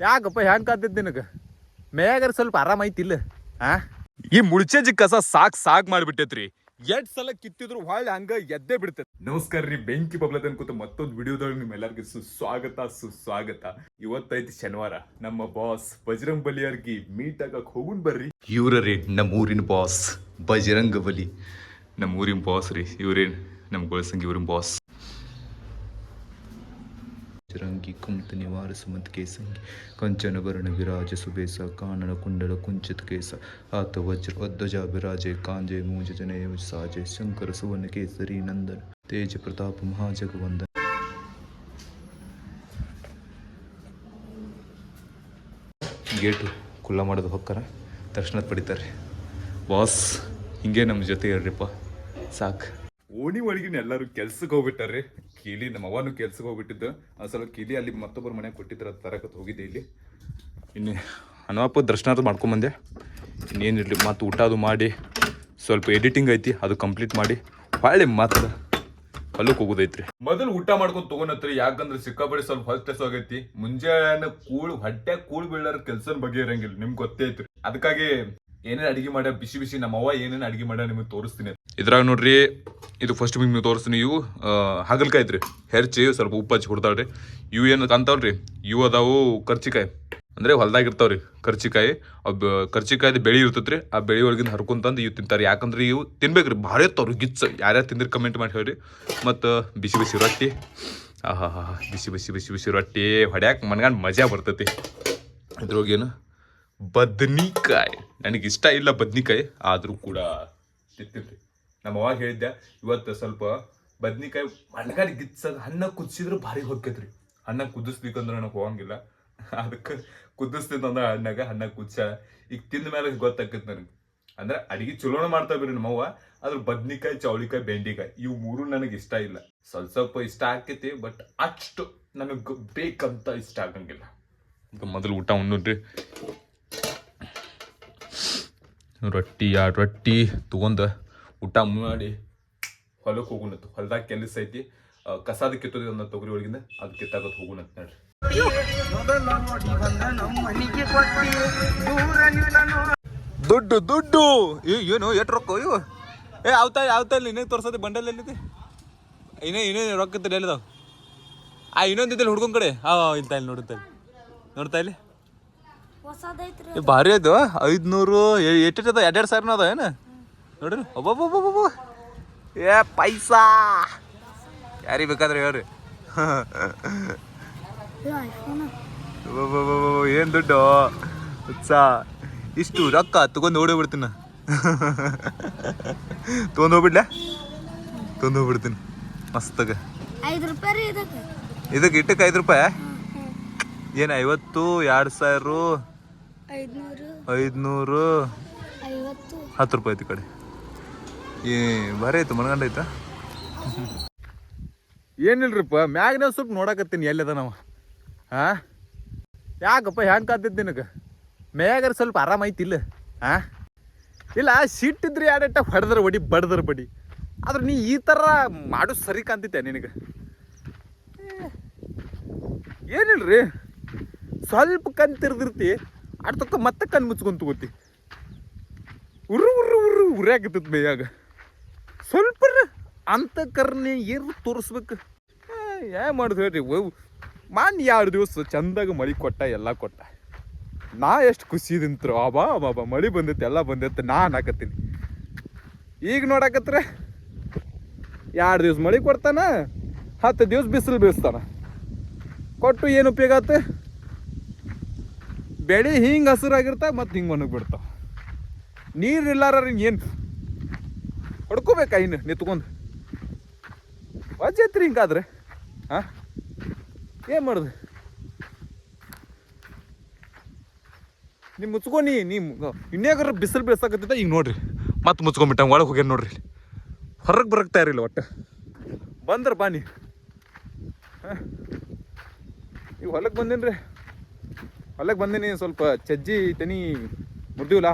ಯಾಕಪ್ಪ ಹೆಂಗ ಕಾತಿದ್ ನಿನಗ? ಮೇಯಾಗರ ಸ್ವಲ್ಪ ಆರಾಮ ಐತಿಲ್ಲ ಆ? ಈ ಮುಳ್ಚೆಜಿ ಕಸ ಸಾಕ್ ಸಾಕ್ ಮಾಡಿಬಿಟ್ಟೈತ್ರಿ. ಎಷ್ಟ್ ಸಲ ಕಿತ್ತಿದ್ರು ಹೊಳ್ಳಿ ಹಂಗ ಎದ್ದೇ ಬಿಡ್ತೈತಿ. ನಮಸ್ಕಾರ ರೀ ಬೆಂಕಿ ಬಬ್ಲದ ಕೂತ ಮತ್ತೊಂದು ವಿಡಿಯೋದೊಳಗೆ ನಿಮ್ಮೆಲ್ಲರಿಗೂ ಸುಸ್ವಾಗತ ಸುಸ್ವಾಗತ. ಇವತ್ತೈತಿ ಶನಿವಾರ ನಮ್ಮ ಬಾಸ್ ಬಜರಂಗ್ ಬಲಿಯರ್ಗಿ ಮೀಟ್ ಆಗಕ್ ಹೋಗುನ್ ಬರ್ರಿ. ಇವ್ರ ರೀ ನಮ್ಮ ಊರಿನ ಬಾಸ್ ಬಜರಂಗ ಬಲಿ ನಮ್ಮ ಊರಿನ ಬಾಸ್ ರೀ ಇವ್ರೇನ್? ನಮ್ಮ ಗೋಳಸಂಗಿ ಊರಿನ ಬಾಸ್. ಚರಂಗಿ ಕುಂತ ನಿವಾರ ಸುಮಂತ್ ಕೇಸಂಗಿ. ಕಂಚನ ಭರಣ ವಿರಾಜ ಸುಬೇಸ ಕಾನನ ಕುಂಡಲ ಕುಂಚಿತ ಕೇಸ. ಆತ ವಜ್ರ ಧ್ವಜ ವಿರಾಜೆ ಕಾಂಜೆ ಮೂಜ ಜನೇ ಸಾಜೆ. ಶಂಕರ ಸುವರ್ಣ ಕೇಸರಿ ನಂದನ. ತೇಜ ಪ್ರತಾಪ ಮಹಾಜಗವಂದನ. ಗೇಟು ಕುಲ್ಲ ಮಾಡೋದು ಹೊಕ್ಕರ ದರ್ಶನ ಪಡಿತಾರೆ. ಬಾಸ್, ಹಿಂಗೆ ನಮ್ಮ ಜೊತೆ ಇರ್ರಿಪ್ಪ. ಸಾಕ್. ಓಣಿ ಒಳಗಿನ ಎಲ್ಲರೂ ಕೆಲ್ಸಕ್ಕೆ ಹೋಗ್ಬಿಟ್ಟಾರ್ರಿ. ಕೀಲಿ ನಮ್ಮ ಅವನು ಕೆಲ್ಸಕ್ಕೆ ಹೋಗ್ಬಿಟ್ಟಿದ್ದು. ಆ ಸಲ ಕೀಲಿ ಅಲ್ಲಿ ಮತ್ತೊಬ್ಬರ ಮನೆ ಕೊಟ್ಟಿದ್ರ ತರಕತ್ ಹೋಗಿದ್ದೆ ಇಲ್ಲಿ. ಇನ್ನು ಹನುಮಪ್ಪ ದರ್ಶನ ಮಾಡ್ಕೊಂಬಂದೆ. ಇನ್ನೇನಿರಲಿ ಮತ್ತು ಊಟ ಅದು ಮಾಡಿ, ಸ್ವಲ್ಪ ಎಡಿಟಿಂಗ್ ಐತಿ, ಅದು ಕಂಪ್ಲೀಟ್ ಮಾಡಿ, ಹೊಳ್ಳಿ ಮತ್ತೆ ಹೊಲಕ್ಕೆ ಹೋಗೋದೈತ್ರಿ. ಮೊದಲು ಊಟ ಮಾಡ್ಕೊಂಡು ತಗೊಂಡತ್ರಿ ಯಾಕಂದ್ರೆ ಸಿಕ್ಕಾಪಡಿ ಸ್ವಲ್ಪ ಹೊಲ ಆಗೈತಿ. ಮುಂಜಾನೆ ಕೂಳ್, ಹೊಟ್ಟೆ ಕೂಳ್ ಬೀಳಾರ ಕೆಲಸನ ಬಗ್ಗೆ ಇರಂಗಿಲ್ಲ, ನಿಮ್ಗೆ ಗೊತ್ತೇ ಐತ್ರಿ. ಅದಕ್ಕಾಗಿ ಏನೇನು ಅಡಿಗೆ ಮಾಡ್ಯ, ಬಿಸಿ ಬಿಸಿ ನಮ್ಮ ಅವ್ವ ಏನೇನು ಅಡಿಗೆ ಮಾಡ್ಯ ನಿಮಗೆ ತೋರಿಸ್ತೀನಿ. ಇದ್ರಾಗ ನೋಡ್ರಿ, ಇದು ಫಸ್ಟ್ ನಿಮ್ಗೆ ತೋರಿಸ್ತೀನಿ ಇವು. ಹಾಗಲ್ಕಾಯಿ ಐತ್ರಿ. ಹೆರ್ಚಿ ಸ್ವಲ್ಪ ಉಪ್ಪು ಹಚ್ಚಿ ಕೊಡ್ತಾವ್ರಿ ಇವು ಏನು ಅಂತಾವ್ರಿ ಇವು ಅದಾವು ಕರ್ಚಿಕಾಯಿ. ಅಂದರೆ ಹೊಲ್ದಾಗ ಇರ್ತಾವ್ರಿ ಕರ್ಚಿಕಾಯಿ. ಅವ್ ಕರ್ಚಿಕಾಯ್ದು ಬೆಳಿ ಇರ್ತೈತ್ರಿ. ಆ ಬೆಳಿ ಒಳಗಿಂದ ಹರ್ಕೊಂತಂದು ಇವು ತಿಂತಾರೆ. ಯಾಕಂದ್ರೆ ಇವು ತಿನ್ಬೇಕ್ರಿ. ಭಾರಿ ಇರ್ತಾವ್ರಿ ಗಿಚ್ಚ. ಯಾರ್ಯಾರು ತಿಂದ್ರಿ ಕಮೆಂಟ್ ಮಾಡಿ ಹೇಳ್ರಿ. ಮತ್ತು ಬಿಸಿ ಬಿಸಿ ರೊಟ್ಟಿ. ಆಹಾ ಹಾ ಬಿಸಿ ಬಿಸಿ ಬಿಸಿ ಬಿಸಿ ರೊಟ್ಟಿ. ಹೊಡ್ಯಾಕ ಮನ್ಗಂಡು ಮಜಾ ಬರ್ತೈತಿ. ಇದ್ರೊಳಗೇನು ಬದ್ನಿಕಾಯಿ. ನನಗೆ ಇಷ್ಟ ಇಲ್ಲ ಬದ್ನಿಕಾಯಿ. ಆದರೂ ಕೂಡ ತಿಂತೀನಿ ನಮ್ಮ ಅವಾಗ ಹೇಳಿದ್ದೆ, ಇವತ್ತು ಸ್ವಲ್ಪ ಬದ್ನಿಕಾಯಿ ಮಣ್ಣಗಾರಿ ಗಿಚ್ಚದ ಅನ್ನ ಕುದಿಸಿದ್ರೆ ಭಾರಿ ಹೊಕ್ಕೈತ್ರಿ ಅನ್ನ ಕುದಿಸ್ಬೇಕಂದ್ರೆ ನನಗೆ ಹೋಗಂಗಿಲ್ಲ. ಅದಕ್ಕೆ ಕುದಿಸ್ತಿದ್ದಂದ್ರೆ ಹಣ್ಣಾಗ ಅನ್ನ ಕುದಿಸ. ಈಗ ತಿಂದ ಮೇಲೆ ಗೊತ್ತಾಕೈತಿ ನನಗೆ. ಅಂದ್ರೆ ಅಡಿಗೆ ಚಲೋನ ಮಾಡ್ತಾ ಬಿಡ್ರಿ ನಮ್ಮವ್ವ ಅದ್ರ ಬದ್ನಿಕಾಯಿ, ಚೌಳಿಕಾಯಿ, ಬೆಂಡಿಕಾಯಿ, ಇವು ಮೂರು ನನಗೆ ಇಷ್ಟ ಇಲ್ಲ. ಸ್ವಲ್ಪ ಸ್ವಲ್ಪ ಇಷ್ಟ ಆಕೈತಿ, ಬಟ್ ಅಷ್ಟು ನನಗೆ ಬೇಕಂತ ಇಷ್ಟ ಆಗಂಗಿಲ್ಲ. ಮೊದಲು ಊಟ ಉಣ್ಣುನ್ರಿ ರೊಟ್ಟಿ ಎರಡು ರೊಟ್ಟಿ? ತಗೊಂಡ ಊಟ ಮಾಡಿ ಹೊಲಕ್ಕೆ ಹೋಗುನತ್ತು ಹೊಲ್ದಾಗ ಕೆಲಸ ಐತಿ. ಆ, ಕಸಾದ ಕಿತ್ತೋದಿ ಒಂದು ತೊಗರಿ ಒಳಗಿಂದ ಅದು ಕಿತ್ತಾಗತ್ ಹೋಗುನತ್ ನೋಡ್ರಿ ದುಡ್ಡು ದುಡ್ಡು. ಏನು ಎಷ್ಟು ರೊಕ್ಕ ಇವು? ಏ ಅವತಾ ಯಾವತಾ ಇಲ್ಲಿ? ಇನ್ನೇ ತೋರ್ಸೋದು ಬಂಡಲ್ ಎಲ್ಲಿದೆ? ಇನ್ನೇ ಇನ್ನೇ ರೊಕ್ಕ ಇತ್ತು ಎಲ್ಲಿದಾವ? ಆ ಇನ್ನೊಂದಿದ್ದಲ್ಲಿ ಹುಡ್ಕೊಂಡ್ ಕಡೆ. ಹಾ ಇಂತ ಇಲ್ಲಿ ನೋಡುತ್ತೆ ಇಲ್ಲಿ. ನೋಡ್ತಾ ಇಲ್ಲಿ? ಏ, ಭಾರಿ ಅದು. ಐದ್ನೂರು ಎಷ್ಟು ಅದ ಎರಡೆರಡು ಸಾವಿರ ಅದ ಏನು ನೋಡ್ರಿ ಒಬ್ಬೊಬ್ಬೊಬ್ಬೊಬ್ಬ ಏ ಪೈಸಾ. ಯಾರಿಗೆ ಬೇಕಾದ್ರೆ ಹೇಳ್ರಿ. ಏನು ದುಡ್ಡು? ಉತ್ಸಾ ಇಷ್ಟು ರೊಕ್ಕ ತಗೊಂಡು ಓಡಿ ಬಿಡ್ತೀನಿ ತೊಗೊಂಡು ಹೋಗ್ಬಿಡ್ಲ? ತೊಗೊಂಡು ಹೋಗ್ಬಿಡ್ತೀನಿ. ಮಸ್ತಾಗ. ಇದಕ್ಕೆ. ಇಟ್ಟಕ್ಕೆ ಐದು ರೂಪಾಯಿ? ಏನು ಐವತ್ತು ಎರಡು ಸಾವಿರ? ಐದ್ನೂರು. ಹತ್ತು ರೂಪಾಯಿ ಐತಿ ಕಡೆ. ಏ, ಭಾರಿ ಆಯ್ತು, ಮನಗಂಡ ಆಯ್ತಾ? ಏನಿಲ್ರಿಪ್ಪ, ಮ್ಯಾಗ್ನ ಸ್ವಲ್ಪ ನೋಡಕತ್ತೀನಿ, ಎಲ್ಲದ ನಾವು? ಹಾ ಯಾಕಪ್ಪ ಹೆಂಗೆ ಕಾತಿದ್ ನಿನಗ? ಮ್ಯಾಗರ್ ಸ್ವಲ್ಪ ಆರಾಮ ಐತಿಲ್ಲ ಹಾ ಇಲ್ಲ, ಸಿಟ್ಟಿದ್ರೆ ಯಾಡಟ್ಟ ಹೊಡೆದ್ರ ಬಡಿ, ಬಡದ್ರ ಬಡಿ. ಆದ್ರೆ ನೀ ಈ ಥರ ಮಾಡು ಸರಿ ಕಾಂತಿದ್ದೆ ನಿನಗೆ? ಏನಿಲ್ರಿ? ಸ್ವಲ್ಪ ಕಣ್ ತಿರ್ದಿರ್ತಿ, ಅಡ್ತಕ್ಕ ಮತ್ತೆ ಕಣ್ ಮುಚ್ಕೊಂತ ತಗೋತಿ. ಉರ್ರು ಉರ್ರು ಉರ್ರು ಉರಿ ಮೇಯಾಗ. ಅಂತಕರ್ನೆ ಏನು ತೋರಿಸ್ಬೇಕು? ಏ ಮಾಡುದು ಹೇಳ್ರಿ ಮಾನ್ ಎರಡು ದಿವಸ ಚಂದಾಗ ಮಳಿ ಕೊಟ್ಟ, ಎಲ್ಲ ಕೊಟ್ಟ. ನಾ ಎಷ್ಟು ಖುಷಿ ತಿಂತರು ಅಬಾ ಬಾ ಮಳಿ ಬಂದಿತ್ತು, ಎಲ್ಲ ಬಂದಿತ್ತು, ನಾ ಹಾಕತ್ತೀನಿ ಈಗ ನೋಡಾಕತ್ರ ಎರಡು ದಿವ್ಸ ಮಳಿ ಕೊಡ್ತಾನ, ಹತ್ತು ದಿವ್ಸ ಬಿಸಿಲು ಬೀಸ್ತಾನ. ಕೊಟ್ಟು ಏನು ಉಪಯೋಗ ಆತ? ಬೆಳೆ ಹಿಂಗೆ ಹಸಿರಾಗಿರ್ತಾವ, ಮತ್ತು ಹಿಂಗೆ ಒಣಗಿ ಬಿಡ್ತಾವ. ನೀರು ಇಲ್ಲಾರ ಏನು ಹೊಡ್ಕೋಬೇಕಾ ಇನ್ನು ನಿತ್ಕೊಂಡು? ವಜ್ಜೈತ್ರಿ ಹಿಂಗಾದ್ರೆ? ಹಾಂ ಏನು ಮಾಡಿದೆ? ನೀವು ಮುಚ್ಕೊನಿ ನೀ ಇನ್ನೇಗಾರ ಬಿಸಿಲು ಬೀಳ್ಸಕತ್ತಿದ್ದ ಈಗ ನೋಡ್ರಿ. ಮತ್ತೆ ಮುಚ್ಕೊಂಬಿಟ್ಟ ಒಳಗೆ ಹೋಗ್ಯಾನ ನೋಡ್ರಿ ಹೊರಗೆ ಬರಕ್ತಾ ತಯಾರಿಲ್ಲ ಒಟ್ಟು. ಬಂದ್ರ ಹಾಂ ಈಗ ಹೊಲಕ್ಕೆ ಬಂದೇನ್ರಿ? ಹೊಲಕ್ಕೆ ಬಂದೀನಿ ಸ್ವಲ್ಪ ಚಜ್ಜಿ, ತನಿ ಮುರ್ದಿವಲ್ಲ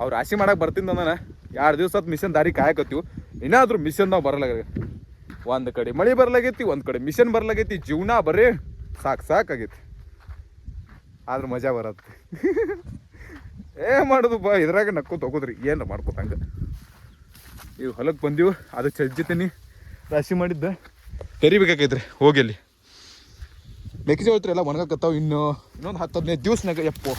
ಅವ್ರು ರಾಶಿ ಮಾಡಕ್ಕೆ ಬರ್ತೀನಿ ನಾನು ಎರಡು ದಿವ್ಸ ಮಿಷನ್ ದಾರಿ ಕಾಯಕತ್ತೀವಿ. ಮಿಷನ್ ನಾವು ಬರಲಾಗ ಒಂದು ಕಡೆ ಮಳೆ ಬರ್ಲಾಗೈತಿ, ಒಂದು ಕಡೆ ಮಿಷನ್ ಬರ್ಲಾಗೈತಿ, ಜೀವನ ಬರೀ ಸಾಕು ಸಾಕಾಗೈತಿ. ಆದ್ರೆ ಮಜಾ ಬರತ್ತೆ. ಏ ಮಾಡೋದು ಬಾ, ಇದ್ರಾಗ ನಕ್ಕು ತಗೋದ್ರಿ, ಏನು ಮಾಡ್ಕೋತ ಹಂಗೆ. ಇವು ಹೊಲಕ್ಕೆ ಬಂದೀವು ಅದು ಚಜ್ಜಿತೀನಿ ರಾಶಿ ಮಾಡಿದ್ದ. ತೆರಿಬೇಕಾಗೈತ್ರಿ, ಹೋಗಿ ಅಲ್ಲಿ. ಮೆಕ್ಕೆಜೋಳ ಎಲ್ಲ ಒಣಗಾಕತ್ತಾವ ಇನ್ನು. ಇನ್ನೊಂದು ಹತ್ತು ಹದಿನೈದು ದಿವ್ಸನಾಗ ಎಪ್ಪು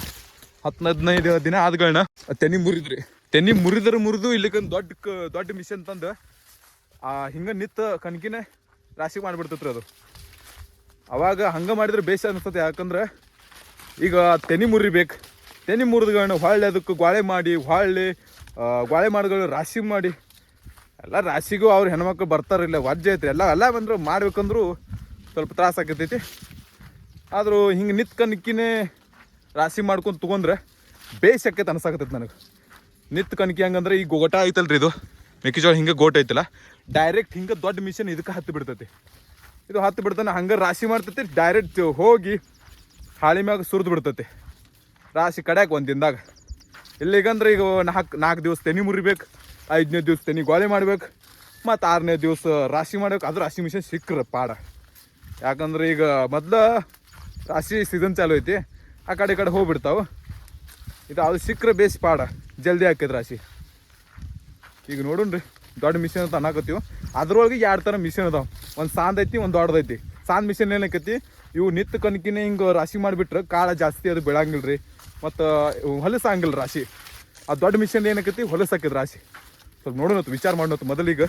ಹತ್ತು ಹದಿನೈದು ದಿನ ಆದ್ಗಳನ್ನ ತೆನಿ ಮುರಿದ್ರಿ. ತೆನಿ ಮುರಿದ್ರ ಮುರಿದು ಇಲ್ಲಿಗೊಂದು ದೊಡ್ಡ ದೊಡ್ಡ ಮಿಷನ್ ತಂದು. ಆ, ಹಿಂಗೆ ನಿತ್ತ ಕಣ್ಕಿನೇ ರಾಶಿ ಮಾಡಿಬಿಡ್ತೈತ್ರಿ ಅದು. ಅವಾಗ ಹಂಗೆ ಮಾಡಿದ್ರೆ ಬೇಸ ಅನಿಸ್ತದೆ ಯಾಕಂದ್ರೆ ಈಗ ತೆನಿ ಮುರಿಬೇಕು ತೆನಿ ಮುರಿದ್ಗಳನ್ನ ಹೊಳ್ಳಿ ಅದಕ್ಕೆ ಗ್ವಾಳೆ ಮಾಡಿ, ಹೊಳ್ಳಿ ಗ್ವಾಳೆ ಮಾಡಿಗಳು ರಾಶಿ ಮಾಡಿ. ಎಲ್ಲ ರಾಶಿಗೂ ಅವ್ರ ಹೆಣ್ಮಕ್ಳು ಬರ್ತಾರಿಲ್ಲ ವಜ್ಜೆ ಐತ್ರಿ. ಎಲ್ಲ ಎಲ್ಲ ಬಂದ್ರು ಮಾಡ್ಬೇಕಂದ್ರು ಸ್ವಲ್ಪ ತ್ರಾಸ ಆಕತೈತಿ ಆದರೂ ಹಿಂಗೆ ನಿತ್ ನಿಕ್ಕಿನೇ ರಾಶಿ ಮಾಡ್ಕೊಂಡು ತೊಗೊಂಡ್ರೆ ಬೇಸ್ ಆಕೈತೆ ಅನ್ಸಾಕತ್ತೈತಿ ನನಗೆ. ನಿತ್ ಕಣ್ಕಿ ಹಂಗಂದ್ರೆ ಈ ಗೊಗಟ ಐತಲ್ರಿ ಇದು. ಮೆಕ್ಕೆಜೋಳ ಹಿಂಗೆ ಗೋಟ್ ಐತಲ್ಲ? ಡೈರೆಕ್ಟ್ ಹಿಂಗೆ ದೊಡ್ಡ ಮಿಷನ್ ಇದಕ್ಕೆ ಹತ್ತು ಬಿಡ್ತೈತಿ. ಇದು ಹತ್ತು ಬಿಡ್ತಾನೆ ಹಂಗೆ ರಾಶಿ ಮಾಡ್ತೈತಿ ಡೈರೆಕ್ಟ್ ಹೋಗಿ ಹಾಳಿ ಮ್ಯಾಗ ಸುರಿದು ಬಿಡ್ತೈತಿ. ರಾಶಿ ಕಡ್ಯಾಕ ಒಂದು ದಿನದಾಗ. ಇಲ್ಲಿಗಂದ್ರೆ ಈಗ ನಾಲ್ಕು ನಾಲ್ಕು ದಿವಸ ತೆನಿ ಮುರಿಬೇಕು, ಐದನೇ ದಿವಸ ತೆನಿ ಗೋಳೆ ಮಾಡ್ಬೇಕು, ಮತ್ತು ಆರನೇ ದಿವಸ ರಾಶಿ ಮಾಡ್ಬೇಕು. ಅದು ರಾಶಿ ಮಿಷನ್ ಸಿಕ್ಕ್ರೆ ಪಾಡ. ಯಾಕಂದ್ರೆ ಈಗ ಮೊದ್ಲು ರಾಶಿ ಸೀಸನ್ ಚಾಲು ಐತಿ, ಆ ಕಡೆ ಈ ಕಡೆ ಹೋಗ್ಬಿಡ್ತಾವೆ. ಇದು ಅದು ಸಿಕ್ಕರೆ ಬೇಸ್ ಪಾಡ, ಜಲ್ದಿ ಹಾಕೈತೆ ರಾಶಿ. ಈಗ ನೋಡೋಣ್ರಿ, ದೊಡ್ಡ ಮಿಷಿನ್ ಅಂತ ಅನ್ನಕತ್ತೀವಿ. ಅದ್ರೊಳಗೆ ಎರಡು ಥರ ಮಿಷಿನ್ ಅದಾವ. ಒಂದು ಸಾಂದ್ ಐತಿ, ಒಂದು ದೊಡ್ಡದೈತಿ ಸಾಂದ್ ಮಿಷಿನ್ ಏನಕ್ಕೈತಿ ಇವು ನಿತ್ತ ಕಣಕಿನ ಹಿಂಗೆ ರಾಶಿ ಮಾಡಿಬಿಟ್ರೆ ಕಾಳ ಜಾಸ್ತಿ ಅದು ಬೆಳಂಗಿಲ್ರಿ. ರೀ ಮತ್ತು ಹೊಲಸಾಗಿಲ್ಲ ರಾಶಿ. ಆ ದೊಡ್ಡ ಮಿಷನ್ ಏನಕ್ಕೈತಿ ಹೊಲಸಾಕಿದ್ ರಾಶಿ. ಸ್ವಲ್ಪ ನೋಡೋಣ ವಿಚಾರ ಮಾಡೋಣ ಮೊದಲಿಗೆ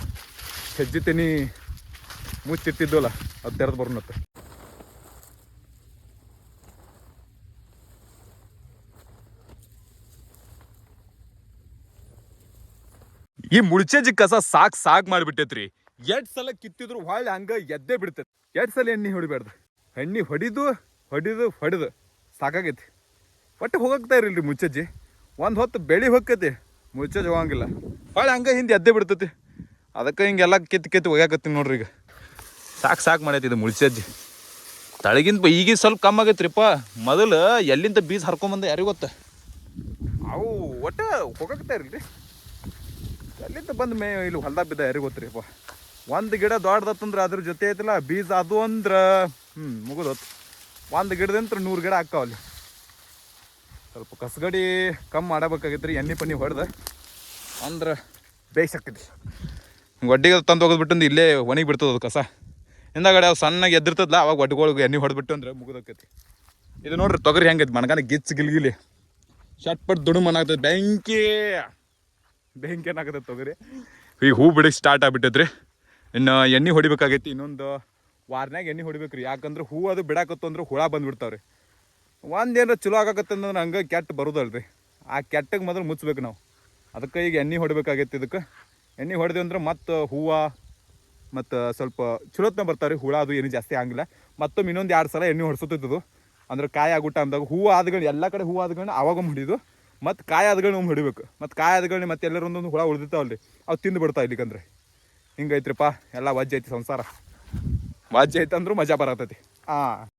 ಹೆಜ್ಜೆ ತೆನಿ ಮುಚ್ಚಿಟ್ಟಿದ್ದಲ್ಲ ಅದು ತೆರೆದು ಬರೋಣತ್ತ ಈ ಮುಳ್ಚೆಜಿ ಕಸ ಸಾಕ್ ಸಾಕ್ ಮಾಡಿಬಿಟ್ಟೈತ್ರಿ. ಎರಡ್ ಸಲ ಕಿತ್ತಿದ್ರು ಹೊಳ್ಳಿ ಹಂಗ ಎದ್ದೇ ಬಿಡ್ತೈತಿ. ಎರಡ್ ಸಲ ಎಣ್ಣೆ ಹೊಡಿಬಾರ್ದು. ಎಣ್ಣೆ ಹೊಡಿದು ಹೊಡಿದು, ಹೊಡೆದು ಸಾಕಾಗೈತಿ. ಒಟ್ಟು ಹೋಗಕ್ತಾ ಇರಲ್ರಿ ಮುಚ್ಚಜ್ಜಿ ಒಂದು ಹೊತ್ತು ಬೆಳಿ ಹೊಕ್ಕೈತಿ. ಮುಚ್ಚಜ್ಜಿ ಹೋಗಂಗಿಲ್ಲ. ಹೊಳ್ಳಿ ಹಂಗ ಹಿಂದೆ ಎದ್ದೇ ಬಿಡ್ತೈತಿ. ಅದಕ್ಕೆ ಹಿಂಗೆಲ್ಲ ಕಿತ್ತು ಕಿತ್ತು ಹೋಗ್ಯಾಕತ್ತೀನಿ ನೋಡ್ರಿ ಈಗ. ಸಾಕು ಸಾಕು ಮಾಡೈತಿ ಇದು ಮುಳ್ಚಜ್ಜಿ ತಳಗಿಂತ ಈಗಿನ ಸ್ವಲ್ಪ ಕಮ್ಮಿ ಆಗೈತ್ರಿಪ್ಪ. ಮೊದಲು ಎಲ್ಲಿಂದ ಬೀಜ ಹರ್ಕೊಂಬಂದ ಯಾರಿಗೂ ಗೊತ್ತ? ಅವು ಒಟ್ಟು ಹೋಗಕ್ತಾ ಇರಲ್ರಿ. ಎಲ್ಲಿಂದ ಬಂದ ಮೇ ಇಲ್ಲಿ ಹೊಲ್ದಾಗ ಬಿದ್ದ ಯಾರಿಗೆ ಗೊತ್ತ್ರಿಪ್ಪ ಒಂದು ಗಿಡ ದೊಡ್ಡದತ್ತಂದ್ರೆ ಅದ್ರ ಜೊತೆ ಐತಲ್ಲ, ಬೀಜ ಅದು ಅಂದ್ರೆ ಹ್ಞೂ ಮುಗಿದೋತು. ಒಂದು ಗಿಡದಂತ್ರ ನೂರು ಗಿಡ ಹಾಕಾವಲ್ಲಿ ಸ್ವಲ್ಪ ಕಸಗಡಿ ಕಮ್ಮಿ ಮಾಡಬೇಕಾಗಿತ್ತು ರೀ ಎಣ್ಣೆ ಪಣ್ಣಿ ಹೊಡೆದ. ಅಂದ್ರೆ ಬೇಯಿಸಾಕ್ತೈತಿ ಒಡ್ಡಿಗೆ ತಂದು ಹೋಗೋದ್ಬಿಟ್ಟು ಇಲ್ಲೇ ಒಣಗಿ ಬಿಡ್ತದೆ ಅದು ಕಸ. ಹಿಂದಾಗಡೆ ಅವು ಸಣ್ಣಗೆ ಎದ್ದಿರ್ತದಲ್ಲ ಅವಾಗ ಒಡ್ಗೊಳಗೆ ಎಣ್ಣೆ ಹೊಡೆದ್ಬಿಟ್ಟು ಅಂದ್ರೆ ಮುಗಿದೋಕೈತಿ ಇದು ನೋಡ್ರಿ ತೊಗರಿ ಹೆಂಗೈತಿ, ಮನಗಾನ ಗಿಚ್ಚ ಗಿಲ್ಗಿಲಿ. ಶಟ್ಪಟ್ ದುಡು ಮನಾಗ್ತದೆ ಬೆಂಕಿ! ಬೆಂಕಿ ಏನಾಗತ್ತೆ ತೊಗರಿ. ಈಗ ಹೂ ಬಿಡಕ್ಕೆ ಸ್ಟಾರ್ಟ್ ಆಗ್ಬಿಟ್ಟೈತ್ರಿ. ಇನ್ನು ಎಣ್ಣೆ ಹೊಡಿಬೇಕಾಗೈತಿ, ಇನ್ನೊಂದು ವಾರನಾಗ ಎಣ್ಣೆ ಹೊಡಿಬೇಕ್ರಿ. ಯಾಕಂದ್ರೆ ಹೂ ಅದು ಬಿಡಾಕತ್ತು ಅಂದ್ರೆ ಹುಳ ಬಂದ್ಬಿಡ್ತಾವ್ರಿ. ಒಂದು ಚಲೋ ಆಗಾಕತ್ತಂದ್ರೆ ಹಂಗೆ ಕೆಟ್ಟ ಬರೋದಲ್ರಿ. ಆ ಕೆಟ್ಟಗೆ ಮೊದಲು ಮುಚ್ಚಬೇಕು ನಾವು. ಅದಕ್ಕೆ ಈಗ ಎಣ್ಣೆ ಹೊಡಿಬೇಕಾಗೈತಿ ಇದಕ್ಕೆ. ಎಣ್ಣೆ ಹೊಡೆದ್ವಿ ಅಂದ್ರೆ ಮತ್ತು ಹೂವು, ಮತ್ತು ಸ್ವಲ್ಪ ಚಲೋತ್ನ ಬರ್ತಾವ್ರಿ. ಹುಳ ಅದು ಏನು ಜಾಸ್ತಿ ಆಗಿಲ್ಲ ಮತ್ತೊಮ್ಮೆ ಇನ್ನೊಂದು ಎರಡು ಸಲ ಎಣ್ಣೆ ಹೊಡ್ಸುತ್ತಿದ್ದು ಅಂದ್ರೆ ಕಾಯಿ ಆಗೋ ಟೈಮ್ದಾಗ ಹೂವು ಆದ್ಗಳು ಎಲ್ಲ ಕಡೆ ಹೂವು ಆದ್ಗಳನ್ನ ಅವಾಗ ಹೊಡಿದು ಮತ್ತು ಕಾಯಿ ಆದ್ಗಳನ್ನ ಒಮ್ಮೆ ಹೊಡಿಬೇಕು. ಮತ್ತು ಕಾಯಿ ಮತ್ತೆ ಎಲ್ಲರೂ ಒಂದೊಂದು ಹುಳ ರೀ ಅವು ತಿಂದು ಬಿಡ್ತಾವೆ ಇಲ್ಲಿಕಂದ್ರೆ ಹಿಂಗೈತ್ರಿಪ್ಪ ಎಲ್ಲ ವಜ್ಜೆ ಐತಿ ಸಂಸಾರ. ವಜ್ಜೆ ಐತೆ ಅಂದ್ರೂ ಮಜಾ ಬರತೈತಿ. ಹಾಂ